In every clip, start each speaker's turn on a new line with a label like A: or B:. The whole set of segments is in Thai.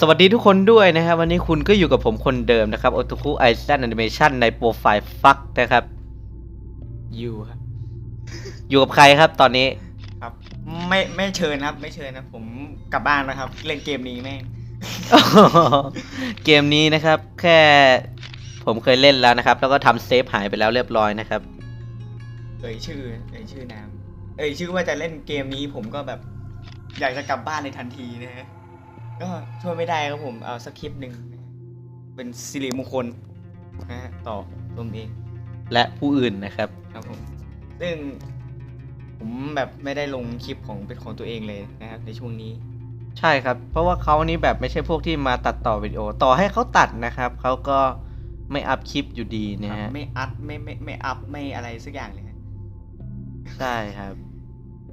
A: สวัสดีทุกคนด้วยนะครับวันนี้คุณก็อยู่กับผมคนเดิมนะครับโอตุคุไอซ์แอนิเมชันในโปรไฟล์ฟักนะครับ อยู่ครับ อยู่กับใครครับตอนนี้
B: ครับ ไม่ไม่เชิญครับ ไม่เชิญนะ ผมกลับบ้านนะครับ เล่นเกมนี้แม่ง
A: เกมนี้นะครับ แค่ผมเคยเล่นแล้วนะครับ แล้วก็ทำเซฟหายไปแล้วเรียบร้อยนะครับ
B: เอ่ยชื่อ เอ่ยชื่อนามเอ่ยชื่อว่าจะเล่นเกมนี้ผมก็แบบ อยากจะกลับบ้านในทันทีนะฮะ ก็ช่วยไม่ได้ครับผมเอาสคริปต์หนึ่งนะฮะเป็นสิริมงคลนะฮะต่อตัวเอง
A: และผู้อื่นนะครับ
B: ครับผม ซึ่งผมแบบไม่ได้ลงคลิปของเป็นของตัวเองเลยนะครับ ในช่วงนี้
A: ใช่ครับ เพราะว่าเขานี่แบบไม่ใช่พวกที่มาตัดต่อวิดีโอ ต่อให้เขาตัดนะครับ เขาก็ไม่อัพคลิปอยู่ดีนะฮะ
B: ไม่อัดไม่ไม่ไม่อัพไม่อะไรสักอย่างเลยฮะ
A: ใช่ครับ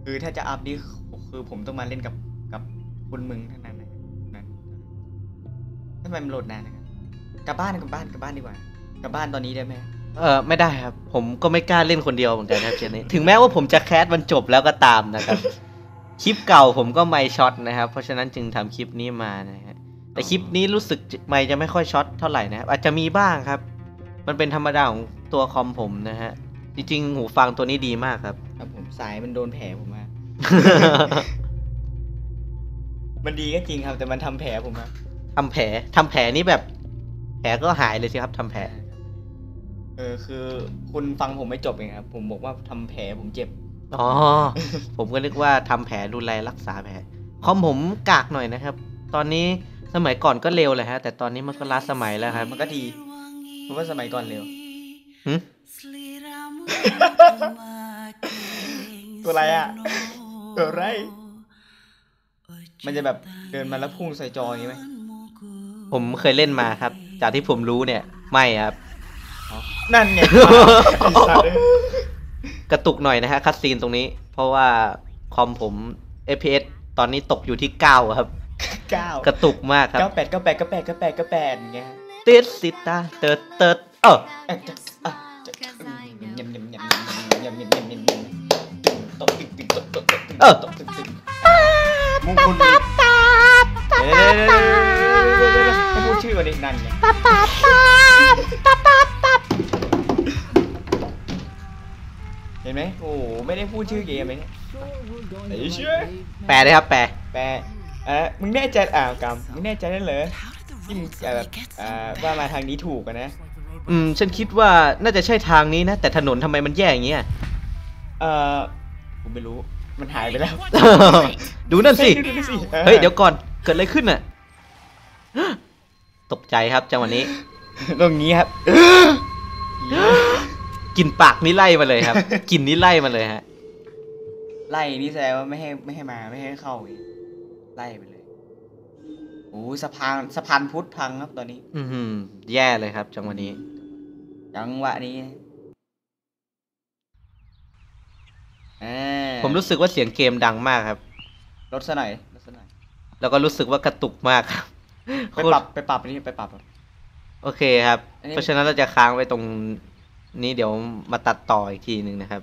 B: คือถ้าจะอัพนี่คือผมต้องมาเล่นกับกับคุณมึงเท่านั้นนะนะ ทำไมมันโหลดนานนะครับกลับบ้านกลับบ้านกลับบ้านดีกว่ากลับบ้านตอนนี้ได้ไหม
A: เออไม่ได้ครับ ผมก็ไม่กล้าเล่นคนเดียวเหมือนกันครับเกมนี้ถึงแม้ว่าผมจะแคสมันจบแล้วก็ตามนะครับ คลิปเก่าผมก็ไม่ช็อตนะครับ เพราะฉะนั้นจึงทำคลิปนี้มานะฮะแต่คลิปนี้รู้สึกไม่จะไม่ค่อยช็อตเท่าไหร่นะครับอาจจะมีบ้างครับ มันเป็นธรรมดาของตัวคอมผมนะฮะจริงๆ หูฟังตัวนี้ดีมากครับ
B: ครับผมสายมันโดนแผลผมมามันดีก็จริงครับ แต่มันทำแผลผมมา
A: ทำแผลทำแผลนี่แบบ แผลก็หายเลยสิครับทำแผล
B: เออคือคุณฟังผมไม่จบเองครับผมบอกว่าทำแผลผมเจ็บ
A: อ๋อผมก็นึกว่าทำแผลดูแลรักษาแผลคอมผมกากหน่อยนะครับ ตอนนี้สมัยก่อนก็เร็วเลยฮะ แต่ตอนนี้มันก็ล้าสมัยแล้วครับ
B: มันก็ดีเพราะว่าสมัยก่อนเร็ว
A: หึ
B: ตัวอะไรอะตัวอะไร มันจะแบบเดินมาแล้วพุ่งใส่จออย่างนี้ไหม
A: ผมเคยเล่นมาครับ จากที่ผมรู้เนี่ย ไม่ครับ
B: นั่นไงไอ้สัตว์เอ้ย
A: กระตุกหน่อยนะฮะคัดซีนตรงนี้ เพราะว่าคอมผม FPS ตอนนี้ตกอยู่ที่ 9 ครับ
B: เก้าก
A: ระตุกมากครับ
B: เก้าแปดเก้าแปดเก้าแปดเก้าแปดเก้าแปดอย่างเงี้ย
A: ติดสิตาเติร์ดเติร์ดเออ
B: เอ๊ะจะอะจะยำยำยำยำยำยำยำยำยำยำตบตึกตึกตบตบตบตึกตบตึกตึกมุงคุณเดี๋ยว ให้พูดชื่อวันนี้นั่นไงเห็นไหมโอ้ไม่ได้พูดชื่อเกมเลยเนี่ยไอ้เชื่อ
A: แปลเลยครับ แปล
B: แปลเออมึงแน่ใจอ่าวกรรมมึงแน่ใจได้เหรอที่มึงแบบอ่าว่ามาทางนี้ถูกนะ
A: อืมฉันคิดว่าน่าจะใช่ทางนี้นะ แต่ถนนทำไมมันแย่อย่างเงี้ย
B: เออผมไม่รู้มันหายไปแล้ว
A: ดูนั่นสิ เฮ้ย เดี๋ยวก่อน เกิดอะไรขึ้นน่ะ ตกใจครับจังหวะนี้
B: ตรงนี้ครับ
A: กลินปากนี่ไล่มาเลยครับกลินนี่ไล่มาเลยฮะ
B: ไล่นี่แสดงว่าไม่ให้ไม่ให้มาไม่ให้เข้าอีกไล่ไปเลยโอ้สะพานสะพานพุทธพังครับตอนนี้
A: อือหือ แย่เลยครับ จังหวะนี้
B: จังหวะนี้อ่า
A: ผมรู้สึกว่าเสียงเกมดังมากครับ
B: ลดซะหน่อยลดซะหน่อย
A: แล้วก็รู้สึกว่ากระตุกมากครับ
B: ไปปรับ ไปปรับอันนี้ไปปรับ
A: โอเคครับ
B: อันนี้
A: เพราะฉะนั้นเราจะค้างไว้ตรงนี้เดี๋ยวมาตัดต่ออีกทีหนึ่งนะครับ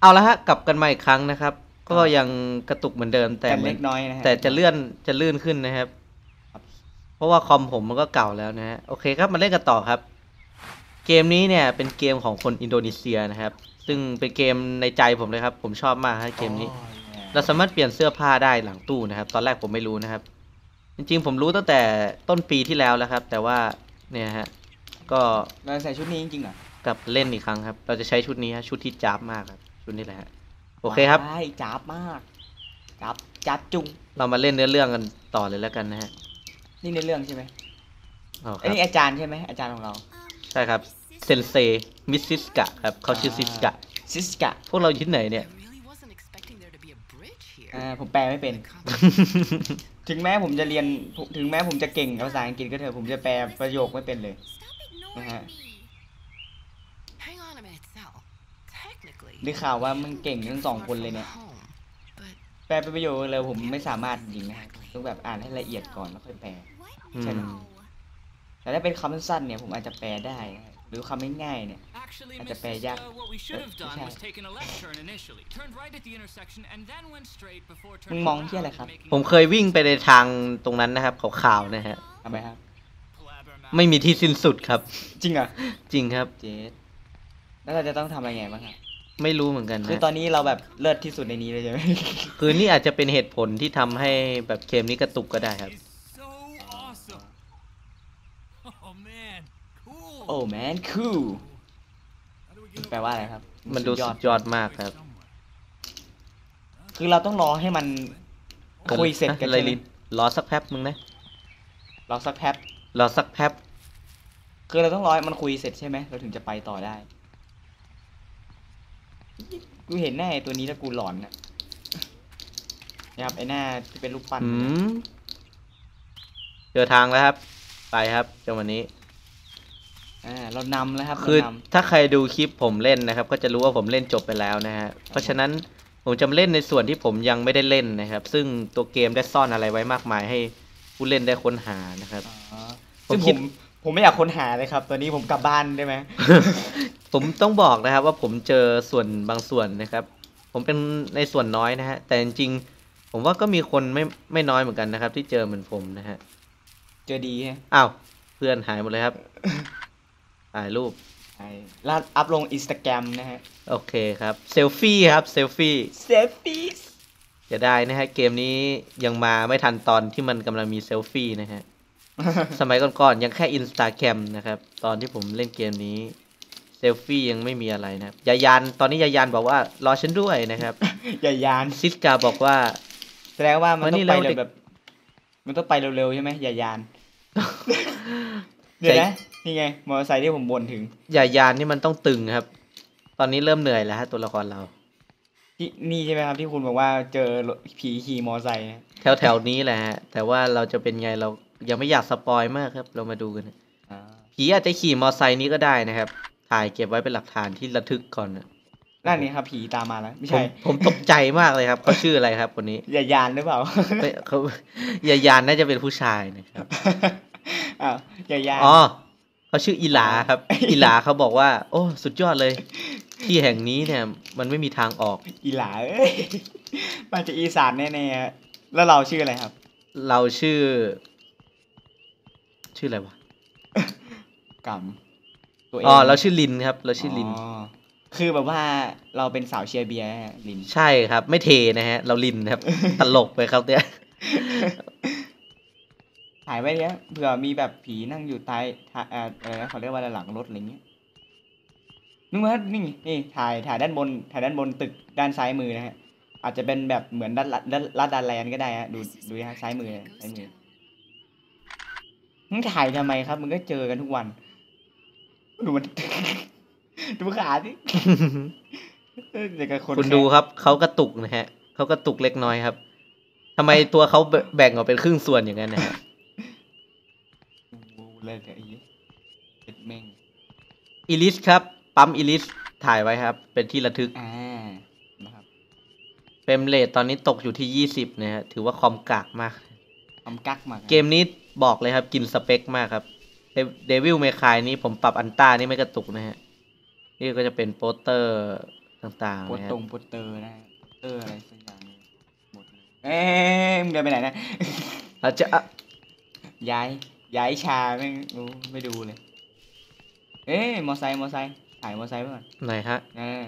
A: เอาละฮะกลับกันมาอีกครั้งนะครับ ก็ยังกระตุกเหมือนเดิมแต่
B: แต่
A: เหมื
B: เล็
A: อน
B: กน้อยนะฮะ
A: แต่จะเลื่อนจะลื่นขึ้นนะครับ
B: ครับ
A: เพราะว่าคอมผมมันก็เก่าแล้วนะฮะโอเคครับมาเล่นกันต่อครับ เกมนี้เนี่ยเป็นเกมของคนอินโดนีเซียนะครับ ซึ่งเป็นเกมในใจผมเลยครับ ผมชอบมากครับเกมนี้
B: อ๋อเนี่ย
A: เราสามารถเปลี่ยนเสื้อผ้าได้หลังตู้นะครับ ตอนแรกผมไม่รู้นะครับ จริงๆ ผมรู้ตั้งแต่ต้นปีที่แล้วแล้วครับ แต่ว่าเนี่ยฮะก็
B: เราใส่ชุดนี้จริงๆเหรอก
A: ลับเล่นอีกครั้งครับ เราจะใช้ชุดนี้ฮะชุดที่จ้าบมากครับ ชุดนี้แหละฮะโอเคครับ
B: ว้ายจับมากจับจับจุง
A: เรามาเล่นเนื้อเรื่องกันต่อเลยแล้วกันนะฮะ
B: นี่ในเรื่องใช่ไหม
A: อ๋อค
B: ไอ้
A: รับ
B: นี่อาจารย์ใช่ไหมอาจารย์ของเรา
A: ใช่ครับเซนเซมิสซิสกะครับเขาชื่อซิสกะ
B: ซิสกะ
A: พวกเราอยู่ที่ไหนเนี่ย
C: really wasn't expecting there to be a bridge here.
B: อ่าผมแปลไม่เป็น ถึงแม้ผมจะเรียนถึงแม้ผมจะเก่งภาษาอังกฤษก็เถอะผมจะแปลประโยคไม่เป็นเลย
C: Stop ignoring
B: Uh-huh.
C: me. Hang on a minute, Sal. Technically,
B: ได้ข่าวว่ามึงเก่งทั้งสอง
C: far
B: คนเลย
C: from
B: เนี่ย
C: home, but
B: แปลเป็นประโยคเลยผมไม่สามารถจริงๆนะต้องแบบอ่านให้ละเอียดก่อนแล้วค่อยแปล
A: อื
B: ใช่ไหม
A: ม
B: แต่ถ้าเป็นคำสั้นๆเนี่ยผมอาจจะแปลได้นะ หรือคำง่ายๆเนี่ย
D: Actually,
B: At the
D: Mrs.
B: Payjack.
D: Uh, what we should have done was
B: Okay.
D: taken a left turn initially, turned right at the intersection, and then went straight before
B: มึง
D: turning
B: มอง
D: around
B: ที่อะไร
D: and
B: ครับ
D: making
A: ผม
D: a
A: เคยวิ่งไปในทางตรงนั้นนะครับขาวๆนะฮะ
B: ทำไมครับ
D: blabbermouth.
A: ไม่มีที่สิ้นสุดครับ
B: จริงเหรอ
A: จริงครับ
B: เจสแล้วเราจะต้องทำอะไรไงบ้างครับ
A: ไม่รู้เหมือนกัน
B: คือ
A: นะ
B: ตอนนี้เราแบบเลิศที่สุดในนี้เลยใช่ไหม
A: คือนี่อาจจะเป็นเหตุผลที่ทำให้แบบเกมนี้กระตุกก็ได้ครับ
B: โอ้แมนคูลแปลว่าอะไรครับ
A: มันดู
B: สุ
A: สุดยอดมากครับ
B: คือเราต้องรอให้มันคุยเสร็จกัน
A: อะไร
B: ใช่ไหม
A: ลินรอสักแป๊บมึงนะ
B: รอสักแป๊บ
A: รอสักแป๊บ
B: คือเราต้องรอให้มันคุยเสร็จใช่ไหมเราถึงจะไปต่อได้กูเห็นหน้าไอ้ตัวนี้แล้วกูหลอนนะนะครับไอ้หน้าที่เป็นลูกปั้น
A: อืมเจอทางแล้วครับ ไปครับจังหวะนี้
B: อ่าเรานำแล้วครับ
A: คือ
B: เราน
A: ถ้าใครดูคลิปผมเล่นนะครับ ก็จะรู้ว่าผมเล่นจบไปแล้วนะฮะเพราะฉะนั้นผมจะมาเล่นในส่วนที่ผมยังไม่ได้เล่นนะครับ ซึ่งตัวเกมได้ซ่อนอะไรไว้มากมายให้ผู้เล่นได้ค้นหานะครับำ
B: อ๋อ
A: ผม
B: ซึ่ง
A: คิ
B: ผ
A: ด
B: มผมไม่อยากค้นหาเลยครับ ตอนนี้ผมกลับบ้านได้ไหม
A: ผมต้องบอกนะครับว่าผมเจอส่วนบางส่วนนะครับ ผมเป็นในส่วนน้อยนะฮะแต่จริงๆผมว่าก็มีคนไม่ไม่น้อยเหมือนกันนะครับ ที่เจอเหมือนผมนะฮะ
B: เจอดีฮะ
A: อ้าวเพื่อนหายหมดเลยครับ ถ่ายรูป
B: ใช่แล้วอัพลงอินสตาแกรมนะฮะ
A: โอเคครับ เซลฟี่ครับ เซลฟี่
B: เซฟฟี่
A: จะได้นะฮะ เกมนี้ยังมาไม่ทันตอนที่มันกำลังมีเซลฟี่นะฮะ สมัยก่อนๆยังแค่อินสตาแกรมนะครับ ตอนที่ผมเล่นเกมนี้ เซลฟี่ยังไม่มีอะไรนะครับยายานตอนนี้ยายานบอกว่ารอฉันด้วยนะครับ
B: อย่ายาน
A: ซิสกาบอกว่า
B: แสดงว่ามัน
A: มา
B: ต้
A: นี่
B: องไป
A: เร็วเด็ก
B: แบบ มันต้องไปเร็วๆใช่ไหมอย่ายาน เดี๋ยวนะ นี่ไงมอเตอร์ไซค์ที่ผมบ่นถึง
A: ยายานนี่มันต้องตึงครับ ตอนนี้เริ่มเหนื่อยแล้วฮะตัวละครเรา
B: ที่นี่ใช่ไหมครับที่คุณบอกว่าเจอรถผีขี่มอเตอร์ไซค์นะ
A: แถวแถวๆนี้แหละฮะ แต่ว่าเราจะเป็นไงเรายังไม่อยากสปอยมากครับ เรามาดูกันนะ
B: อ่า
A: ผีอาจจะขี่มอไซค์นี้ก็ได้นะครับ ถ่ายเก็บไว้เป็นหลักฐานที่ระทึกก่อนนะ
B: นั่นนี่ครับผีตามมาแล้ว ไม่
A: ผม
B: ใช่
A: ผมตกใจมากเลยครับเขาชื่ออะไรครับคนนี้
B: อย่ายานหรือเปล่า
A: ไม่เขายายานน่าจะเป็นผู้ชายนะครับ
B: อ้าวอย่ายาน
A: อ๋อ เขาชื่ออีหลาครับ อีหลาเขาบอกว่า โอ้ สุดยอดเลย ที่แห่งนี้เนี่ย มันไม่มีทางออก
B: อีหลาเอ้ยมาจากอีสานแน่ๆอะแล้วเราชื่ออะไรครับ
A: เราชื่อ ชื่ออะไรวะ
B: กำตัวเอง
A: อ๋อเราชื่อลินครับ เราชื่อลิน
B: อ๋อคือแบบว่าเราเป็นสาวเชียร์เบียร์ฮะลิน
A: ใช่ครับ ไม่เทนะฮะ เราลินครับ ตลกไปครับเนี่ย
B: ถ่ายไว้เนี้ยเผื่อมีแบบผีนั่งอยู่ใต้ท้ายเอ่ออะไรนะเขาเรียกว่าอะไรหลังรถอะไรเงี้ยนึกว่านี่นี่ถ่ายถ่ายด้านบน ถ่ายด้านบนตึกด้านซ้ายมือนะฮะ อาจจะเป็นแบบเหมือนด้านลัดด้านลัดดันแลนด์ก็ได้ฮะดูดูนะฮะซ้ายมือนะซ้ายมือมึงถ่ายทำไมครับมึงก็เจอกันทุกวันดูมันดูขาดิเออเด็กกับคน
A: คุณ
B: แดู
A: ครับเขากระตุกนะฮะเขากระตุกเล็กน้อยครับทำไมตัวเขาแบแบ่งออกเป็นครึ่งส่วนอย่างนั้นนะฮะ
B: โอ้โห เลิกเลยไอ้เหี้ยเจ็ดแม่ง
A: อีลิสครับ ปั๊มอีลิสถ่ายไว้ครับ เป็นที่ระทึก
B: อ่านะครับ
A: เฟรมเรทตอนนี้ตกอยู่ที่ยี่สิบนะฮะ ถือว่าคอมกากมาก
B: ทำกักมา
A: เกมนี้บอกเลยครับ กินสเปคมากครับเดวิลเมคายนี้ผมปรับอันต้านี่ไม่กระตุกนะฮะ นี่ก็จะเป็นโปสเตอร์ต่างๆ
B: โปส
A: นะฮะ
B: ตรงโปสเตอร์นะโปสเตอร์อะไรสักอย่างเนี่ยหมดเลยเอ๊ะมึงเดินไปไหนนะ
A: เราจะอะ
B: ย้าย ย้ายชาไม่รู้ไม่ดูเลย เอ๊ะมอไซค์มอไซค์ถ่ายมอไซค์ไว้ก่อน
A: ไหนฮะ
B: อ่า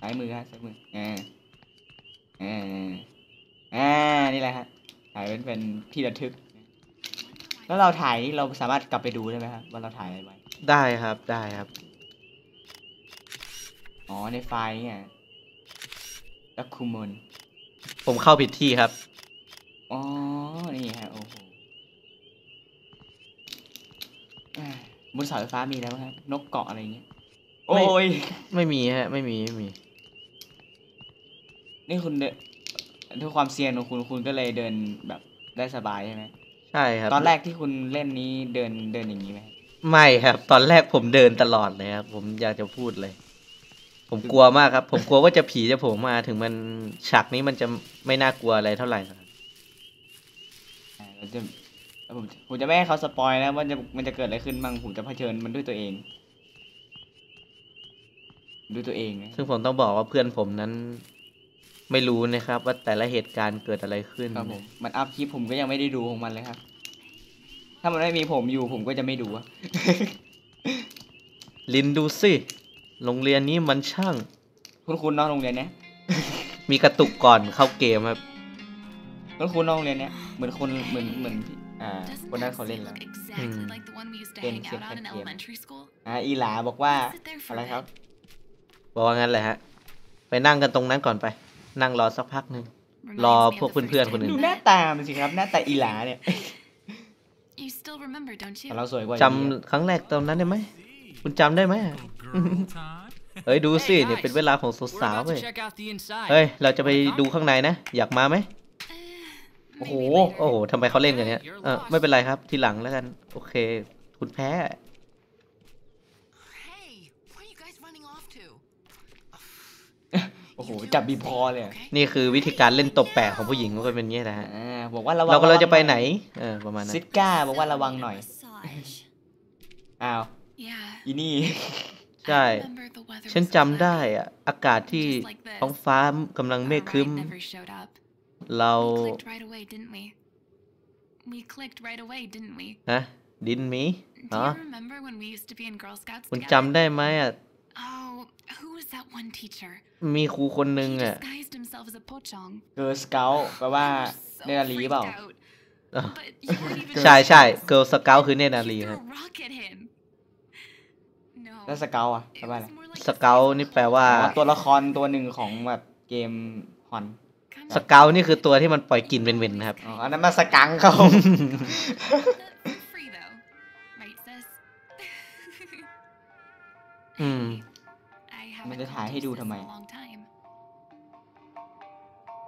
B: ซ้ายมือฮะซ้ายมืออ่าอ่าอ่านี่แหละฮะถ่ายเป็นเป็นที่ระทึก แล้วเราถ่ายนี่เราสามารถกลับไปดูได้ไหมครับว่าเราถ่ายอะไรไว้
A: ได้ครับได้ครับ
B: อ๋อในไฟล์เนี่ยแล้วคูมอน
A: ผมเข้าผิดที่ครับ
B: อ๋อ นี่ฮะ โอ้โหอ่า บนเสาไฟฟ้ามีแล้วครับนกเกาะอะไรเงี้ย โอ้ย
A: ไม่มีฮะ ไม่มีไม่มี
B: นี่คุณเดินด้วยความเซียนของคุณคุณก็เลยเดินแบบได้สบายใช่ไหม
A: ใช่ครับ
B: ตอนแรกที่คุณเล่นนี้เดินเดินอย่างนี้ไหม
A: ไม่ครับ ตอนแรกผมเดินตลอดเลยครับ ผมอยากจะพูดเลย ผมกลัวมากครับ ผมกลัวว่าจะผีจะโผล่มาถึงมันฉากนี้มันจะไม่น่ากลัวอะไรเท่าไหร่ครับ
B: อ่าเราจะ ผมผมจะไม่ให้เขาสปอยนะว่าจะมันจะเกิดอะไรขึ้นบ้างผมจะเผชิญมันด้วยตัวเองดูตัวเองนะ
A: ซึ่งผมต้องบอกว่าเพื่อนผมนั้น ไม่รู้นะครับ ว่าแต่ละเหตุการณ์เกิดอะไรขึ้น
B: ครับผมมันอัพคลิปผมก็ยังไม่ได้ดูของมันเลยครับ ถ้ามันไม่มีผมอยู่ผมก็จะไม่ดูอะ
A: ลินดูสิโรงเรียนนี้มันช่าง
B: คุณคุณน้องโรงเรียนเนี้ย
A: มีกระตุกก่อนเข้าเกมครับ
B: คุณคุณน้องโรงเรียนเนี้ยเหมือนคนเหมือนเหมือนพี่ อ่า
C: Doesn't
B: คนนั้น
C: that
B: เขาเล่น
C: city
B: แล้ว
C: look exactly
A: Hmm.
C: like the one we used to
B: Game
C: hang out on in
B: Game.
C: elementary school?
B: อ่าอีหลาบอกว่า
C: Sit there for
B: อะไร
C: a
B: ครับ
C: bit.
A: บอกว่างั้นแหละฮะ ไปนั่งกันตรงนั้นก่อนไป นั่งรอสักพักหนึ่ง
C: Reminds
A: Rò
C: me of
A: พวก
C: the first
A: เพื่อนๆคนอื่
C: time
B: ดู
C: we
B: หน้า
C: met.
B: ตามันสิครับ หน้าตาอีหลาเนี่ย
C: You still remember, don't you?
B: แต่เราสวยกว่า
A: จำ
B: อยู่ดีอะ
A: ครั้งแรกตอนนั้นได้ไหมคุณจำได้ไหม
D: Girl time.
A: เฮ้ยดูสิ
D: Hey,
A: เนี่ย
D: guys.
A: เป็นเวลาของ
D: We're
A: สาว
D: about
A: ๆเว้ย
D: to check out the inside.
A: เฮ้ยเราจะไป
D: Wanna come?
A: ดูข้างในนะ อยากมาไหม
C: Eh,
B: โอ้โห
C: maybe later.
A: โอ้โหทำไมเขาเล่นกันเนี้ยเออไม่เป็นไรครับ ทีหลังแล้วกัน โอเค คุณแพ้
C: Hey, where are you guys running off to?
B: โอ้โห
C: You two
B: จับ
C: are
B: บีบคอ
C: safe,
B: เลยอะ
C: okay?
A: นี่คือวิธีการเล่นตบแปะของผู้หญิงมันก็เป็นอย่างนี้แหละฮะ
B: อ่าบอกว่าระวัง
A: เราก็เราจะไป
B: วัง
A: ไหน เออ ประมาณนั้น
B: ซิก้าบอกว่าระวังหน่อย
C: Massage.
B: อ้าว
C: Yeah.
B: อีนี่
A: ใช่
C: I remember the weather
A: ฉัน
C: was
A: จำได้
C: cloudy.
A: อะอากาศที่
C: Just like this.
A: ท้องฟ้ากำลังเมฆ
C: Our
A: ครึ้ม
C: ride never showed up.
A: เรา
C: We clicked right away, didn't we? We clicked right away, didn't we?
A: ฮะดินมี
C: Do
A: อ๋อ
C: you remember when we used to be in Girl Scouts
A: คุณ
C: together?
A: จำได้ไหมอะ
C: Oh, who was that one teacher?
A: มีครูคนหนึ่ง
C: He
A: อะ
C: disguised himself as a pochong.
B: เกิร์ลสเกลแปลว่า
C: We were
B: เนนาลีเปล่า
C: freaked out.
A: อะ
C: But you weren't even
A: ใช่ใช่
C: serious.
A: เกิร์ลสเกลคือเนตรนา
C: You
A: รี
C: threw
A: ครับ
C: a rock at him. No.
B: แล้วสเกลอะแปล
C: It
B: ว่าอะไร
C: was more like
A: สเกลนี่แปลว่า
B: อ๋อตัวละครตัวหนึ่งของแบบเกมฮอน
C: kind
A: ส
C: of
A: เกลนี่คือตัวที่มันปล่อยกลิ่นเวนๆนะครับ
B: อ๋ออันนั้นมาสกังเขา
C: for free though. Right, sis?
A: อืม
C: I
B: มัน
C: haven't
B: จะถ่ายให้
C: called
B: ดู
C: you sis
B: ทำไม
C: in a long time.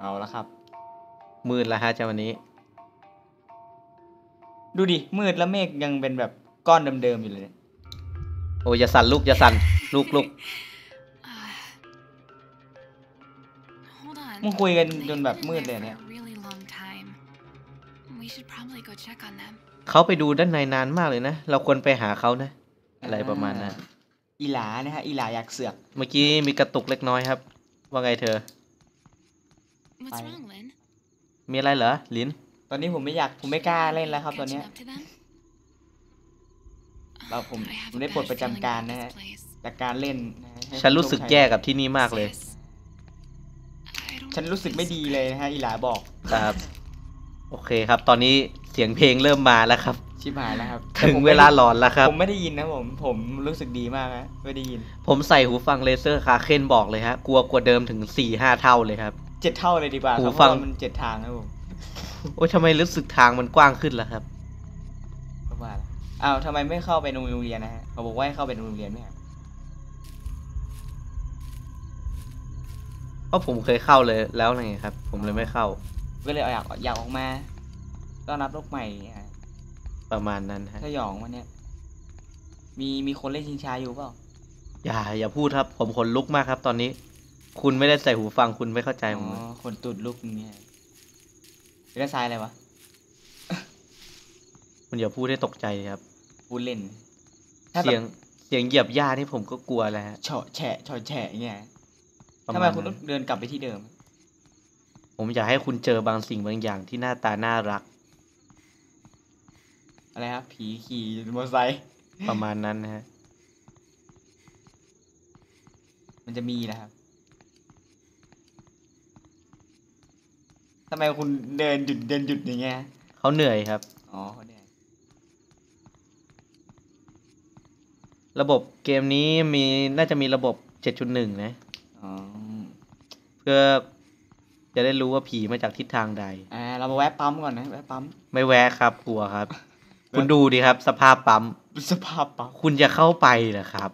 B: เอาละครับ
A: มืดแล้วฮะจ้าวันนี้
B: ดูดิ มืดแล้วเมฆยังเป็นแบบก้อนเดิมๆอยู่เลยเนี่ย
A: โอ้ยอย่าสั่นลูกอย่าสั่นลูกลูก
B: มึงคุยกันจ
C: They've
B: นแบบ
C: been
B: มืด
C: there
B: เลย
C: for
B: เนี่ย
C: a really long time. We should probably go check on them.
A: เขาไปดูด้านในนานมากเลยนะ เราควรไปหาเขานะ อะไรประมาณนั้น
B: อีหลานะฮะอีหลาอยากเสือก
A: เมื่อกี้มีกระตุกเล็กน้อยครับ ว่าไงเธอ
C: What's
B: Bye.
C: wrong, Lynn?
A: มีอะไรเหรอลิน
B: ตอนนี้ผมไม่อยากผมไม่กล้าเล่นแล้วครับตอนเนี้ย
C: Catching up to them?
B: เราผม
C: I have
B: ผม
C: a
B: ได้ปลด
C: bad
B: ประจำ
C: feeling
B: การ
C: about
B: นะ
C: this
B: ฮะ
C: place.
B: จากการเล่นนะฮะให้
A: ฉันรู้สึก
B: โชคชั
A: แย่กับที่นี่มากเลย
C: Sis, I don't
B: ฉันรู้สึกไม่ดีเลยนะฮะอีหลาบอก
A: ครับ โอเคครับ ตอนนี้เสียงเพลงเริ่มมาแล้วครับ
B: ชิบหายแล้วครับ
A: ถึง
B: แต่ผม
A: เว
B: ไม่
A: ลา
B: ได้
A: หลอนแล้วครับ
B: ผมไม่ได้ยินนะผม ผมรู้สึกดีมากนะไม่ได้ยิน
A: ผมใส่หูฟังเลเซอร์คาเคนบอกเลยฮะกลัวกว่าเดิมถึง4ี่ห้าเท่าเลยครับ
B: เจ็ดเท่าเลยดีกว่า
A: หู
B: ครับเพ
A: ฟั
B: ราะ
A: ง
B: ว่ามันเจ็ดทางนะผม
A: โอ้ยทำไมรู้สึกทางมันกว้างขึ้นล่ะครับ
B: ก็ว่าแล้วอ้าวทำไมไม่เข้าไปโรงเรียนนะฮะเขาบอกว่าให้เข้าไปโรงเรียนไหมฮะ
A: เราะผมเคยเข้าเลยแล้วไงครับ ผมเลยไม่เข้า
B: ก็เลยอยากอยากออกมาต้อนรับโลกใหม่ฮะ
A: ประมาณนั้นฮะ
B: ถ้าหยองวันเนี้ยมีมีคนเล่นชิงช้าอยู่เปล่า
A: อย่าอย่าพูดครับ ผมขนลุกมากครับ ตอนนี้ คุณไม่ได้ใส่หูฟังคุณไม่เข้าใจ
B: อ๋
A: ผม
B: อคนตุดลูกเนี่ยเป็นด้านซ้ายอะไรวะ
A: คุณอย่าพูดให้ตกใจครับ
B: พูดเล่นถ้าแบ
A: เสียง
B: บ
A: เสียงเหยียบหญ้านี่ผมก็กลัวแล้วฮะ
B: เฉาะแฉะเฉาะแฉะอย่างเงี้ย
A: ประ
B: ทำ
A: มา
B: ไม
A: ณ
B: คุณต้
A: นั้
B: อนงเดินกลับไปที่เดิม
A: ผมอยากให้คุณเจอบางสิ่งบางอย่างที่หน้าตาน่ารัก
B: อะไรครับ ผีขี่มอเตอร์ไซค์
A: ประมาณนั้นนะฮะ
B: มันจะมีนะครับทำไมคุณเดินหยุดเดินหยุดอย่างเงี้ย
A: เขาเหนื่อยครับ
B: อ๋อเขาเนี่ย
A: ระบบเกมนี้มีน่าจะมีระบบ 7.1 นะ
B: อ๋อ
A: เพื่อจะได้รู้ว่าผีมาจากทิศทางใด
B: อ่า เรามาแวะปั๊มก่อนนะ แวะปั๊ม
A: ไม่แวะครับกลัวครับ คุณดูดิครับ สภาพปั๊ม
B: สภาพปั๊ม
A: คุณจะเข้าไปเหรอครับ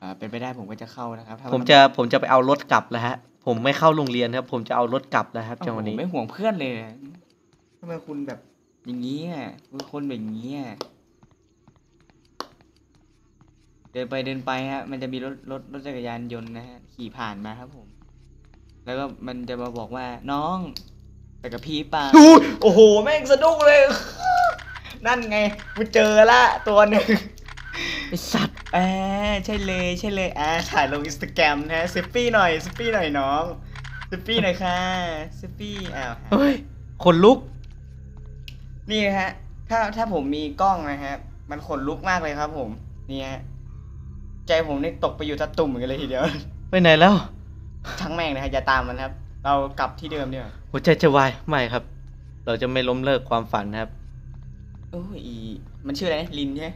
B: อ่า เป็นไปได้ผมก็จะเข้านะครับถ้า
A: ผมจะผมจะไปเอารถกลับแล้วฮะ ผมไม่เข้าโรงเรียนครับ ผมจะเอารถกลับแล้วครับ
B: โอ้โห
A: จังหวะนี้
B: ไม่ห่วงเพื่อนเลยนะทำไมคุณแบบอย่างนี้อะคุณคนแบบนี้อะเดินไปเดินไปฮะ มันจะมีรถรถรถจักรยานยนต์นะฮะขี่ผ่านมาครับผม แล้วก็มันจะมาบอกว่าน้องไปกับพี่ป่าโอ้โห แม่งสะดุ้งเลย นั่นไงกูเจอละตัวหนึ่ง
A: ไอสัตว์
B: อ่าใช่เลยใช่เลยอ่าถ่ายลงอินสตาแกรมนะฮะซิปปี้หน่อยซิปปี้หน่อยน้องซิปปี้หน่อยค่ะซิปปี้อ้าวหา
A: เฮ้ยคนลุก
B: นี่นะฮะ ถ้าถ้าผมมีกล้องนะฮะ มันขนลุกมากเลยครับผม นี่ฮะ ใจผมนี่ตกไปอยู่ตะตุ่มกันเลยทีเดียว
A: ไปไหนแล้ว
B: ทั้งแม่งนะฮะอย่าตามมันครับ เรากลับที่เดิมดีกว่า
A: หัวใจจะวายไม่ครับ เราจะไม่ล้มเลิกความฝันครับ
B: โอ้ยอีมันชื่ออะไรนะลินใช่ไหม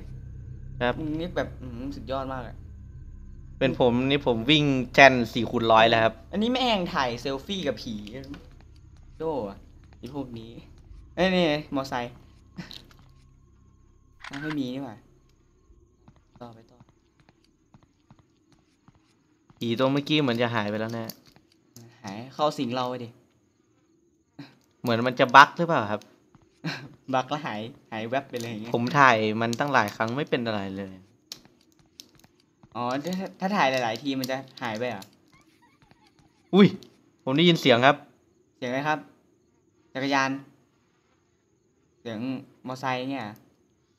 A: ครับ
B: มึงนี่แบบอื้อหือสุดยอดมากอะ
A: เป็นผมนี่ผมวิ่งแจนสี่คูณร้อยแล้วครับ
B: อันนี้แม่งถ่ายเซลฟี่กับผีโดอะไอพวกนี้เอ้ยนี่มอไซค์มันไม่มีนี่หว่าต่อไปต่ อ
A: ผีตัวเมื่อกี้เหมือนจะหายไปแล้วนะ
B: หายเข้าสิงเราไปดิ
A: เหมือนมันจะบั๊กหรือเปล่าครับ
B: บักแล้วหายหายแวบไปเลยอย่างเงี้ย
A: ผมถ่ายมันตั้งหลายครั้งไม่เป็นอะไรเลย
B: อ๋อถ้าถ้าถ่ายหลาย ๆ ทีมันจะหายไปเหรอะ
A: อุ้ย ผมได้ยินเสียงครับ
B: เสียงอะไรครับ จักรยาน เสียงมอไซค์เนี่ย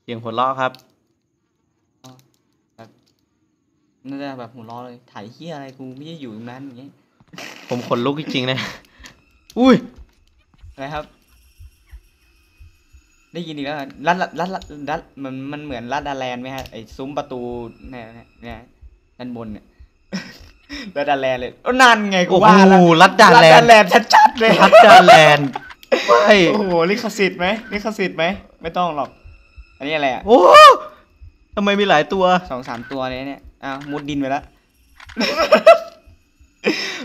A: เสียงหัวเราะครับ
B: น่าจะแบบหัวเร้อเลย ถ่ายเฮียอะไรกูไม่ได้อยู่ตรงนั้นอย่างเงี้ย
A: ผมขนลุกจริงๆนะ อุ้ย
B: อะไรครับ ได้ยินอีกแล้วเหรอรัดรัดรัดรัดรัดมันมันเหมือนรัดดาแลนด์ไหมฮะ ไอซุ้มประตูเนี่ยเนี่ยเนี่ยด้านบนเนี่ยรัดดาแลนด์เลยโอ้นั่นไงกู
A: โอ้
B: ว่าแล้ว
A: โหรัดดาแลนด์
B: รัดดาแลนด์ชัดๆเลย
A: รัดดาแลนด์ไม่
B: โอ้โหลิขสิทธิ์ไหมลิขสิทธิ์ไหมไม่ต้องหรอก อันนี้อะไรอะ
A: โอ้ทำไมมีหลายตัว
B: สองสามตัวเลยเนี่ย อ้าวมุดดินไปแล้ว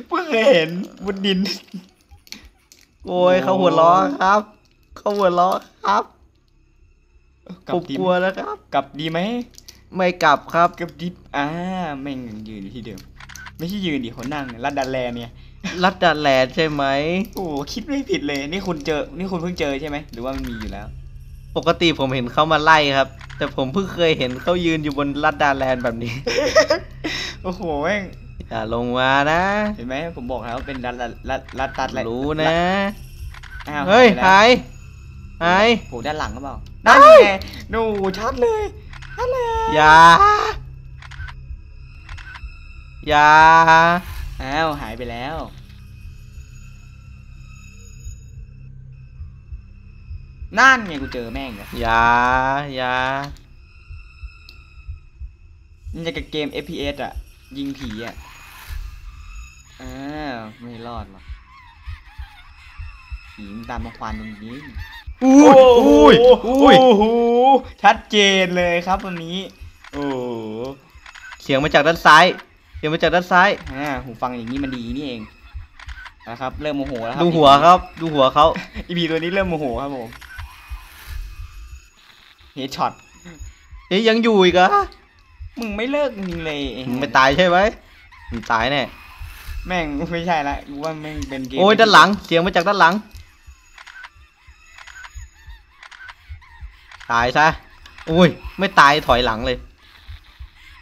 B: เพิ่งเคยเห็นมุดดิน
A: โอ้ยเขาหัวเราะครับ เขาหัวเราะครับ
B: กลั
A: ผ
B: บ
A: ม
B: ดี
A: กลัวแล้วครับ
B: กลับดีไหม
A: ไม่กลับครับ
B: กลับดิบอ่าแม่งยังยืนอยู่ที่เดิม ไม่ใช่ยืนดิเขานั่งเนี่ยรัดดันแลเนี่ย
A: รัดดาแลนด์ใช่ไหม
B: โอ้โหคิดไม่ผิดเลย นี่คุณเจอ นี่คุณเพิ่งเจอใช่ไหมหรือว่ามันมีอยู่แล้ว
A: ปกติผมเห็นเขามาไล่ครับ แต่ผมเพิ่งเคยเห็นเขายืนอยู่บนรัดดาแลนด์แบบนี้
B: โอ้โหแม่ง
A: อย่าลงมานะ
B: เห็นไหมผมบอกแล้วเป็นรัดรัดรัดรัดตัดแหละ
A: รู้นะ
B: อ้าว
A: เฮ้ย
B: ไปแล้ว
A: หายหาย
B: โหด้านหลังก็เปล่านั่นไงนูชัดเลยชัดเลย
A: อย่าอย่า
B: อ้าวหายไปแล้ว นั่นไงกูเจอแม่งเลย
A: อย่าอย่า
B: นี่จะกับเกม FPS อะ ยิงผีอะอ้าวไม่รอดหรอกผีมันตามมาควันตรงนี้
A: อุ้ยอุ้ยอุ้ย
B: โอ้โหชัดเจนเลยครับวันนี้ โอ้โห
A: เสียงมาจากด้านซ้ายเสียงมาจากด้านซ้าย
B: อ่าหูฟังอย่างนี้มันดีนี่เองนะครับ เริ่มโมโหแล้วครับ
A: ดูหัวครับ ดูหัวเขา
B: อีพีตัวนี้เริ่มโมโหครับผม เฮดช็อต
A: เอ๊ยยังอยู่อีกเหรอ
B: มึงไม่เลิกจริงๆเลย
A: มึงไม่ตายใช่ไหมมึงตายแน่
B: แม่งไม่ใช่ละกูว่าแม่งเป็นเกม
A: โอ้ยด้านหลังเสียงมาจากด้านหลัง ตายซะโอ้ยไม่ตายถอยหลังเลย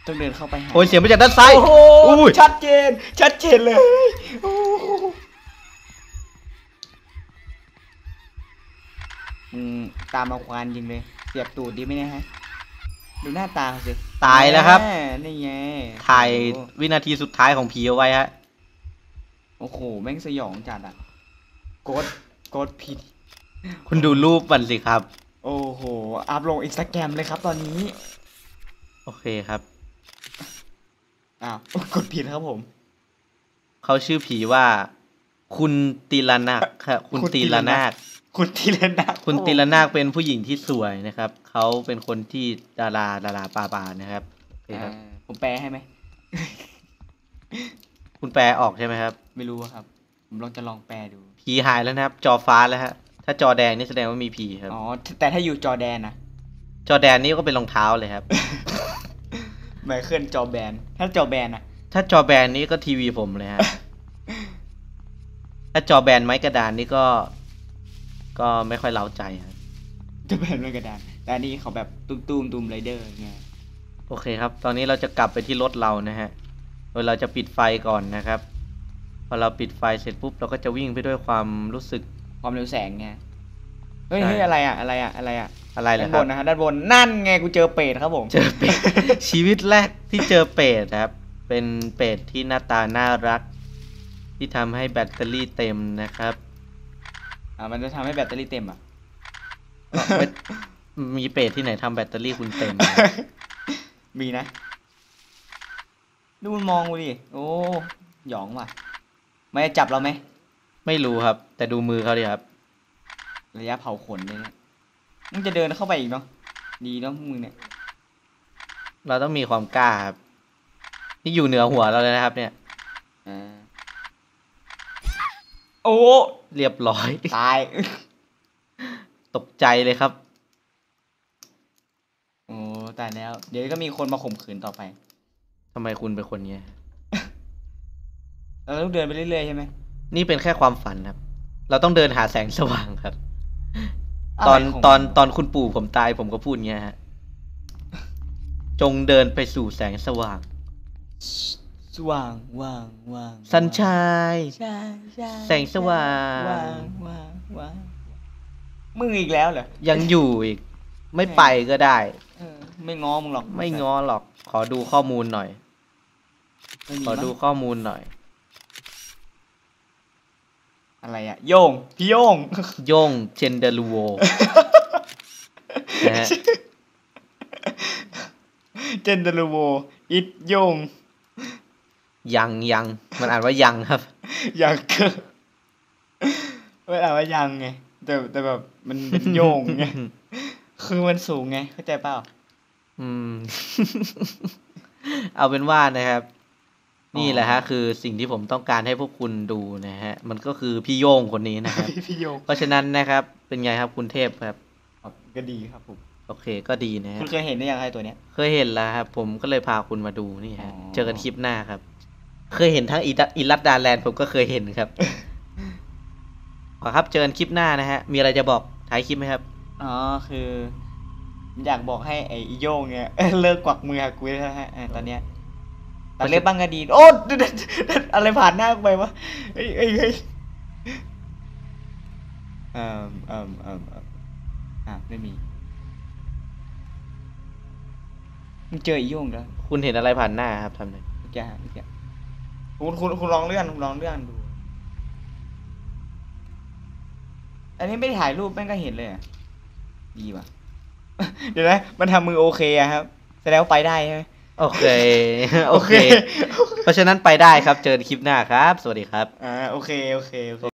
B: ต้องเดินเข้าไปหา
A: โอ้ยเสียงมาจากด้านซ้าย
B: โอ้โห
A: อุ้ย
B: ชัดเจน ชัดเจนเลยโอ้โหมึงตามมาควานจริงเลยเสียบตูดดีไหมเนี่ยฮะ ดูหน้าตาเขาสิ
A: ตายแล้วครับ
B: แม่นี่ไง
A: ถ่าย
B: โอ้โห
A: วินาทีสุดท้ายของผีเอาไว้ฮะ
B: โอ้โห แม่งสยองจัดอะกดกดผิด
A: คุณดูรูปมันสิครับ
B: โอ้โห อัพลงอินสตาแกรมเลยครับตอนนี้
A: โอเคครับ
B: อ้าว กดผิดครับผม
A: เขาชื่อผีว่า คุณตีลนาคครับคุณ
B: คุณตี
A: ตี
B: ล
A: ล
B: นา
A: นา
B: ค
A: ค
B: คุณทีเลนะ
A: คุณตีลนาคเป็นผู้หญิงที่สวยนะครับ เขาเป็นคนที่ดาราดาราปาปานะครับโอเคครับ
B: อ่าผมแปลให้ไหม
A: คุณแปลออกใช่ไหมครับ
B: ไม่รู้อะครับ ผมลองจะลองแปลดู
A: ผีหายแล้วนะครับ จอฟ้าแล้วฮะ ถ้าจอแดงนี่แสดงว่ามีผีครับ
B: อ๋อ แต่ถ้าอยู่จอแดนนะ
A: จอแดนนี่ก็เป็นรองเท้าเลยครับ
B: ไมเคิลจอแบน ถ้าจอแบนนะ
A: ถ้าจอแบนนี่ก็ทีวีผมเลยฮะ ถ้าจอแบนไม้กระดานนี่ก็ ก็ไม่ค่อยเล้าใจครับ
B: จอแบนไม่กระดานแต่อันนี้เขาแบบตุ้มตุ้มตูมไรเดอร์ไง
A: โอเคครับ ตอนนี้เราจะกลับไปที่รถเรานะฮะโดยเราจะปิดไฟก่อนนะครับ พอเราปิดไฟเสร็จปุ๊บเราก็จะวิ่งไปด้วยความรู้สึก
B: ความเร็วแสงไงเเฮ้ย
A: ใช่
B: เฮ้ยอะไรอะอะไรอะอะไรอะ
A: อะไรเหร
B: ด้า
A: อนครับ
B: บนนะฮะด้านบนนั่นไงกูเจอเป็ดครับผม
A: เจอเป็ดชีวิตแรกที่เจอเป็ดครับ เป็นเป็ดที่หน้าตาน่ารัก ที่ทำให้แบตเตอรี่เต็มนะครับ
B: อ่ามันจะทำให้แบตเตอรี่เต็มอะ
A: ไม่มีเป็ดที่ไหนทำแบตเตอรี่คุณเต็ม
B: มีนะ ดูมันมองกูดิ โอ้หยองว่ะ ไม่จะจับเราไหม
A: ไม่รู้ครับ แต่ดูมือเขาดิครับ
B: ระยะเผาขนเลยเนี่ยมึงจะเดินเข้าไปอีกเนาะ ดีเนาะมึงเนี่ย
A: เราต้องมีความกล้าครับ นี่อยู่เหนือหัวเราเลยนะครับ เนี่ย
B: อ่า โอ้
A: เรียบร้อย
B: ตาย
A: ตกใจเลยครับ
B: โอ้ตายแล้ว เดี๋ยวก็มีคนมาข่มขืนต่อไป
A: ทำไมคุณเป็นคนเงี้ย
B: เราต้องเดินไปเรื่อยๆใช่ไหม
A: นี่เป็นแค่ความฝันครับ เราต้องเดินหาแสงสว่างครับ
B: อะไร
A: ตอน
B: ของ
A: ตอน
B: มึง
A: ตอนคุณปู่ผมตายผมก็พูดเงี้ยฮะจงเดินไปสู่แสงสว่าง
B: สว่างว่างว่าง
A: สัญชาย
B: ใช่ใช่
A: แสงสว่าง
B: ว่างว่างว่างมึงอีกแล้วเหรอ
A: ยังอยู่อีก ไม่ไปก็ได้
B: เออ ไม่ง้อมึงหรอก
A: ไม่ง้อหรอก ขอดูข้อมูลหน่อย
B: ไม่มี
A: ขอดู
B: มั้ง
A: ข้อมูลหน่อย
B: อะไรอะโยงพี่โยง
A: โย่งเชนเดลูโวนะฮะ
B: เจนเดลูโวอิดโยง
A: ยังยังมันอ่านว่ายังครับ
B: ยังเกิดเวลาว่ายังไงแต่แต่แบบมันเป็นโยงไงคือมันสูงไงเข้าใจเปล่า
A: อืม เอาเป็นว่านะครับ นี่แหละฮะ คือสิ่งที่ผมต้องการให้พวกคุณดูนะฮะ มันก็คือพี่โย่งคนนี้นะครับ
B: พี่พี่โยง
A: เพราะฉะนั้นนะครับ เป็นไงครับคุณเทพครับ
B: ครับก็ดีครับผม
A: โอเค ก็ดีนะฮะ
B: คุณเคยเห็นได้ยังไงตัวเนี้ย
A: เคยเห็นแล้วครับ ผมก็เลยพาคุณมาดูนี่ฮะ
B: อ๋อ
A: เจอกันคลิปหน้าครับ เคยเห็นทั้งอีดัอิลัดดาแลนด์ผมก็เคยเห็นครับ ขอครับเจอกันคลิปหน้านะฮะ มีอะไรจะบอกท้ายคลิปไหมครับ
B: อ๋อคือ อยากบอกให้ไอ้โยงเนี่ยเลิกกวักมือหากูแล้วนะฮะเออตอนเนี้ยตัดเล็บบ้างก็ดี โอ้อะไรผ่านหน้ากูไปวะเฮ้ยเฮ้ยเฮ้ยเอ่อเอ่อเอ่อเอ่ออะไม่มีมึงเจอไอ้โยงแล้ว
A: คุณเห็นอะไรผ่านหน้าครับทำไง
B: เมื่อกี้เมื่อกี้ คุณคุณคุณลองเลื่อนคุณลองเลื่อนดู อันนี้ไม่ได้ถ่ายรูปแม่งก็เห็นเลยอะดีว่ะ เดี๋ยวนะ มันทำมือโอเคอะครับ แสดงว่าไปได้ใช่ไหม
A: โอเค โอเค เพราะฉะนั้นไปได้ครับ เจอกันคลิปหน้าครับ สวัสดีครับ
B: อ่า โอเค โอเคโอเค